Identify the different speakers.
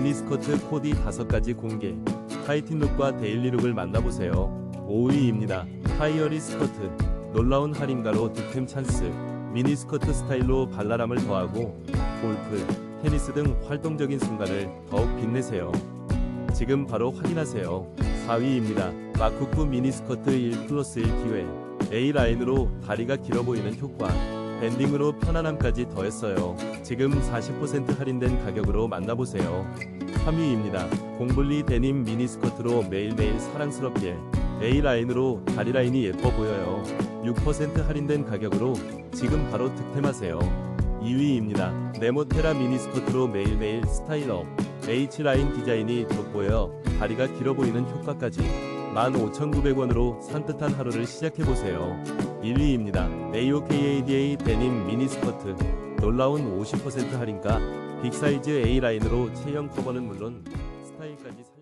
Speaker 1: 미니스커트 코디 5가지 공개. 하이틴 룩과 데일리 룩을 만나보세요. 5위입니다. 하이어리 스커트. 놀라운 할인가로 득템 찬스. 미니스커트 스타일로 발랄함을 더하고 골프, 테니스 등 활동적인 순간을 더욱 빛내세요. 지금 바로 확인하세요. 4위입니다. 마쿠쿠 미니스커트 1 플러스 1 기회. A라인으로 다리가 길어 보이는 효과. 밴딩으로 편안함까지 더했어요. 지금 40% 할인된 가격으로 만나보세요. 3위입니다. 공블리 데님 미니스커트로 매일매일 사랑스럽게 A라인으로 다리 라인이 예뻐 보여요. 6% 할인된 가격으로 지금 바로 득템하세요. 2위입니다. 네모테라 미니스커트로 매일매일 스타일업 H라인 디자인이 돋보여 다리가 길어 보이는 효과까지 15,900원으로 산뜻한 하루를 시작해보세요. 1위입니다. AOKADA 데님 미니스커트 놀라운 50% 할인가 빅사이즈 A라인으로 체형 커버는 물론 스타일까지 살려